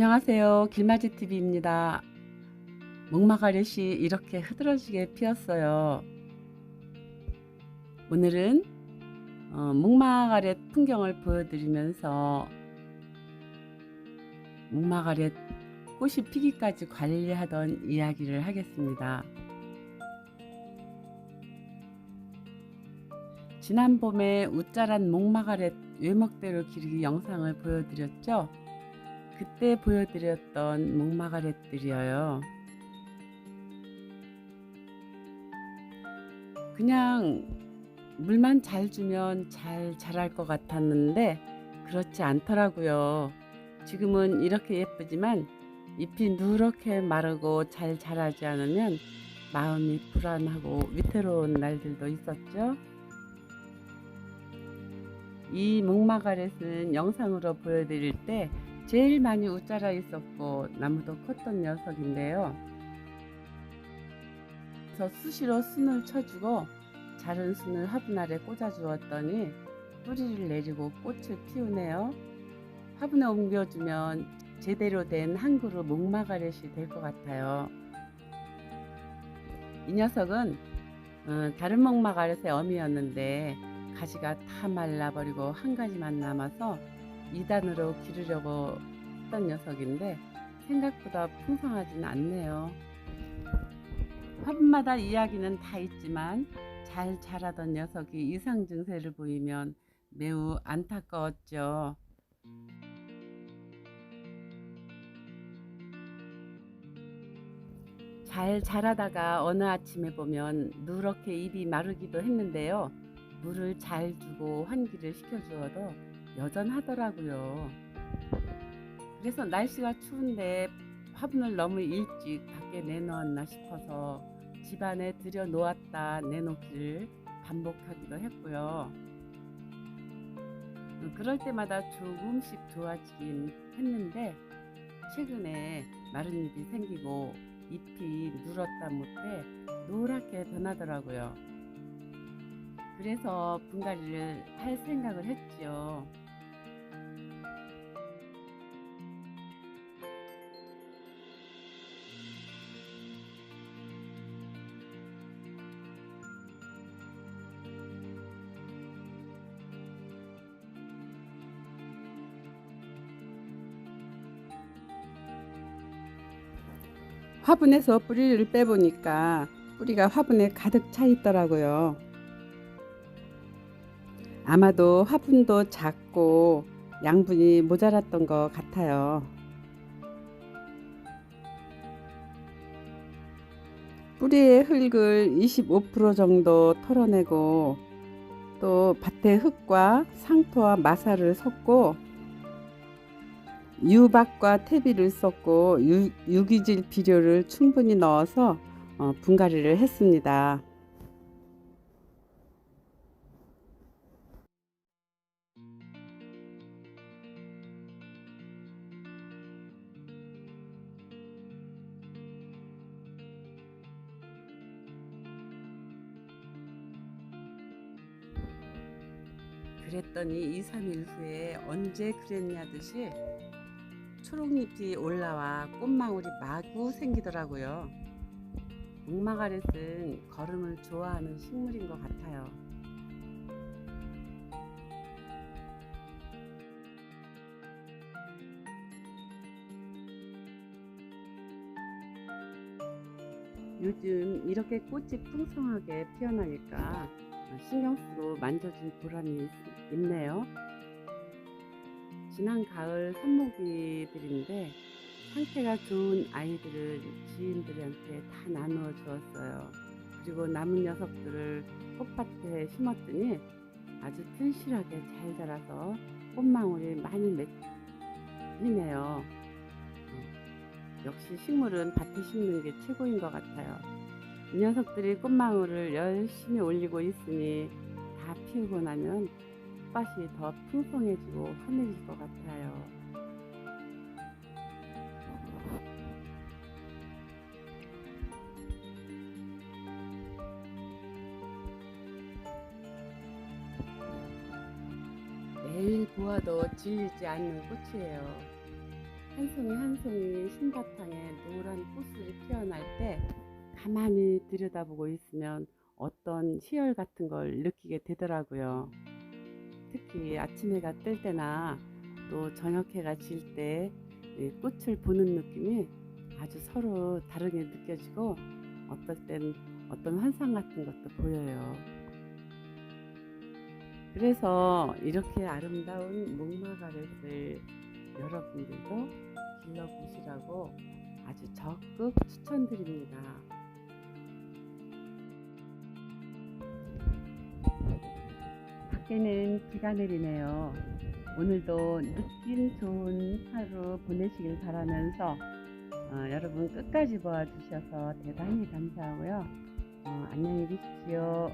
안녕하세요. 길맞이 TV입니다. 목마가렛이 이렇게 흐드러지게 피었어요. 오늘은 어, 목마가렛 풍경을 보여드리면서 목마가렛 꽃이 피기까지 관리하던 이야기를 하겠습니다. 지난 봄에 웃자란 목마가렛 외목대로 기르기 영상을 보여드렸죠. 그때 보여드렸던 목마가렛들이에요. 그냥 물만 잘 주면 잘 자랄 것 같았는데 그렇지 않더라고요. 지금은 이렇게 예쁘지만 잎이 누렇게 마르고 잘 자라지 않으면 마음이 불안하고 위태로운 날들도 있었죠. 이 목마가렛은 영상으로 보여드릴 때 제일 많이 웃자라 있었고 나무도 컸던 녀석인데요. 그래서 수시로 순을 쳐주고 자른 순을 화분 아래 꽂아 주었더니 뿌리를 내리고 꽃을 피우네요. 화분에 옮겨주면 제대로 된 한 그루 목마가렛이 될 것 같아요. 이 녀석은 어, 다른 목마가렛의 어미였는데 가지가 다 말라버리고 한 가지만 남아서 2단으로 기르려고 했던 녀석인데 생각보다 풍성하진 않네요. 화분마다 이야기는 다 있지만 잘 자라던 녀석이 이상 증세를 보이면 매우 안타까웠죠. 잘 자라다가 어느 아침에 보면 누렇게 입이 마르기도 했는데요. 물을 잘 주고 환기를 시켜주어도 여전하더라고요. 그래서 날씨가 추운데 화분을 너무 일찍 밖에 내놓았나 싶어서 집안에 들여 놓았다 내놓기를 반복하기도 했고요. 그럴 때마다 조금씩 좋아지긴 했는데 최근에 마른 잎이 생기고 잎이 누렇다 못해 노랗게 변하더라고요. 그래서 분갈이를 할 생각을 했지요. 화분에서 뿌리를 빼보니까 뿌리가 화분에 가득 차 있더라고요. 아마도 화분도 작고 양분이 모자랐던 것 같아요. 뿌리의 흙을 25% 정도 털어내고 또 밭의 흙과 상토와 마사를 섞고 유박과 퇴비를 썼고 유, 유기질 비료를 충분히 넣어서 어, 분갈이를 했습니다. 그랬더니 2, 3일 후에 언제 그랬냐 듯이 초록잎이 올라와 꽃망울이 마구 생기더라고요. 목마가렛은 걸음을 좋아하는 식물인 것 같아요. 요즘 이렇게 꽃이 풍성하게 피어나니까 신경 쓰고 만져준 보람이 있- 있네요. 지난 가을 산모기들인데 상태가 좋은 아이들은 지인들한테 다 나누어 주었어요. 그리고 남은 녀석들을 꽃밭에 심었더니 아주 튼실하게 잘 자라서 꽃망울이 많이 맺히네요. 어, 역시 식물은 밭에 심는 게 최고인 것 같아요. 이 녀석들이 꽃망울을 열심히 올리고 있으니 다 피우고 나면 꽃밭이 더 풍성해지고 환해질 것 같아요. 매일 보아도 질리지 않는 꽃이에요. 한 송이 한 송이 신바탕에 노란 꽃을 피어날 때 가만히 들여다보고 있으면 어떤 희열 같은 걸 느끼게 되더라고요. 특히 아침 해가 뜰 때나 또 저녁 해가 질 때 꽃을 보는 느낌이 아주 서로 다르게 느껴지고 어떨 땐 어떤 환상 같은 것도 보여요. 그래서 이렇게 아름다운 목마가렛을 여러분들도 길러보시라고 아주 적극 추천드립니다. 밖에는 비가 내리네요. 오늘도 느낌 좋은 하루 보내시길 바라면서 어, 여러분 끝까지 봐주셔서 대단히 감사하고요. 어, 안녕히 계십시오.